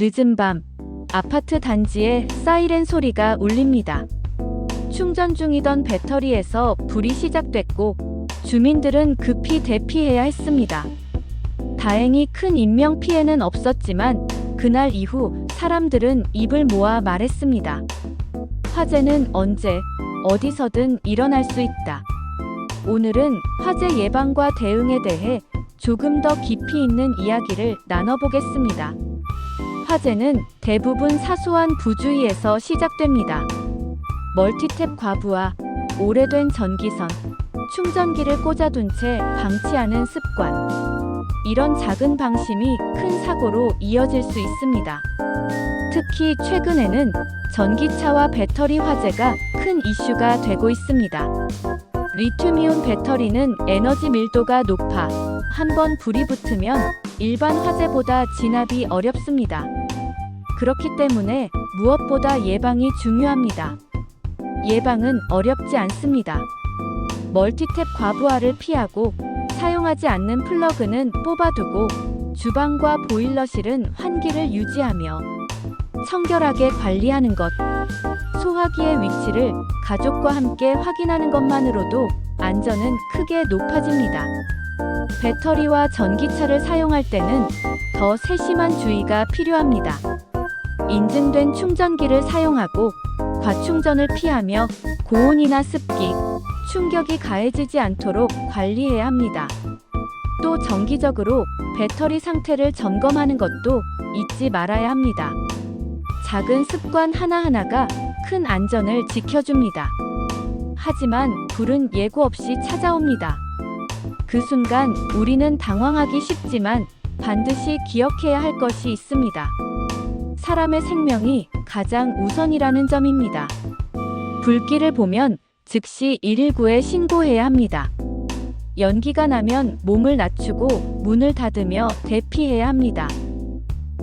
늦은 밤 아파트 단지에 사이렌 소리가 울립니다. 충전 중이던 배터리에서 불이 시작됐고 주민들은 급히 대피해야 했습니다. 다행히 큰 인명 피해는 없었지만 그날 이후 사람들은 입을 모아 말했습니다. 화재는 언제, 어디서든 일어날 수 있다. 오늘은 화재 예방과 대응에 대해 조금 더 깊이 있는 이야기를 나눠보겠습니다. 화재는 대부분 사소한 부주의에서 시작됩니다. 멀티탭 과부하, 오래된 전기선, 충전기를 꽂아둔 채 방치하는 습관. 이런 작은 방심이 큰 사고로 이어질 수 있습니다. 특히 최근에는 전기차와 배터리 화재가 큰 이슈가 되고 있습니다. 리튬이온 배터리는 에너지 밀도가 높아 한번 불이 붙으면 일반 화재보다 진압이 어렵습니다. 그렇기 때문에 무엇보다 예방이 중요합니다. 예방은 어렵지 않습니다. 멀티탭 과부하를 피하고 사용하지 않는 플러그는 뽑아두고 주방과 보일러실은 환기를 유지하며 청결하게 관리하는 것. 소화기의 위치를 가족과 함께 확인하는 것만으로도 안전은 크게 높아집니다. 배터리와 전기차를 사용할 때는 더 세심한 주의가 필요합니다. 인증된 충전기를 사용하고 과충전을 피하며 고온이나 습기, 충격이 가해지지 않도록 관리해야 합니다. 또 정기적으로 배터리 상태를 점검하는 것도 잊지 말아야 합니다. 작은 습관 하나하나가 큰 안전을 지켜줍니다. 하지만 불은 예고 없이 찾아옵니다. 그 순간 우리는 당황하기 쉽지만 반드시 기억해야 할 것이 있습니다. 사람의 생명이 가장 우선이라는 점입니다. 불길을 보면 즉시 119에 신고해야 합니다. 연기가 나면 몸을 낮추고 문을 닫으며 대피해야 합니다.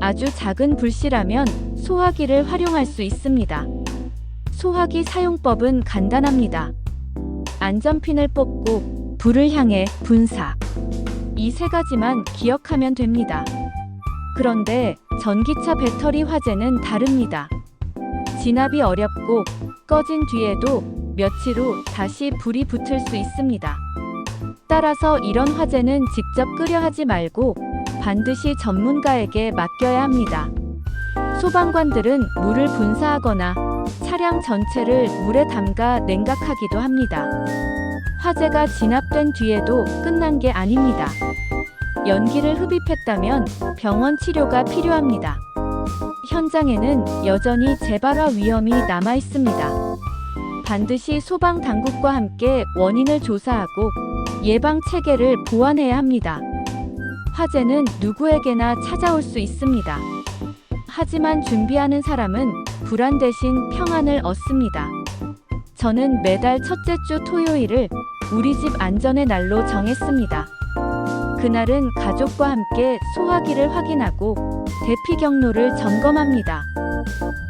아주 작은 불씨라면 소화기를 활용할 수 있습니다. 소화기 사용법은 간단합니다. 안전핀을 뽑고 불을 향해 분사. 이 세 가지만 기억하면 됩니다. 그런데 전기차 배터리 화재는 다릅니다. 진압이 어렵고 꺼진 뒤에도 며칠 후 다시 불이 붙을 수 있습니다. 따라서 이런 화재는 직접 끄려 하지 말고 반드시 전문가에게 맡겨야 합니다. 소방관들은 물을 분사하거나 차량 전체를 물에 담가 냉각하기도 합니다. 화재가 진압된 뒤에도 끝난 게 아닙니다. 연기를 흡입했다면 병원 치료가 필요합니다. 현장에는 여전히 재발화 위험이 남아 있습니다. 반드시 소방 당국과 함께 원인을 조사하고 예방 체계를 보완해야 합니다. 화재는 누구에게나 찾아올 수 있습니다. 하지만 준비하는 사람은 불안 대신 평안을 얻습니다. 저는 매달 첫째 주 토요일을 우리 집 안전의 날로 정했습니다. 그날은 가족과 함께 소화기를 확인하고 대피 경로를 점검합니다.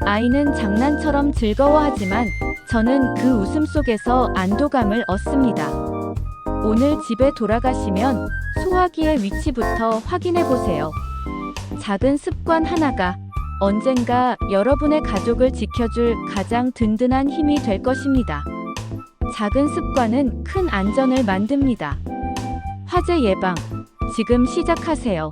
아이는 장난처럼 즐거워하지만 저는 그 웃음 속에서 안도감을 얻습니다. 오늘 집에 돌아가시면 소화기의 위치부터 확인해 보세요. 작은 습관 하나가 언젠가 여러분의 가족을 지켜줄 가장 든든한 힘이 될 것입니다. 작은 습관은 큰 안전을 만듭니다. 화재 예방, 지금 시작하세요.